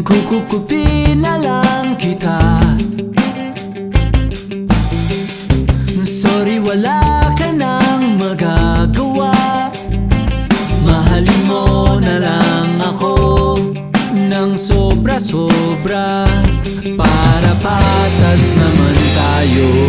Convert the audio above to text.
Kukupkupin na lang kita. Sorry wala ka nang magagawa. Mahalin mo na lang ako Nang sobra-sobra. Para patas naman tayo.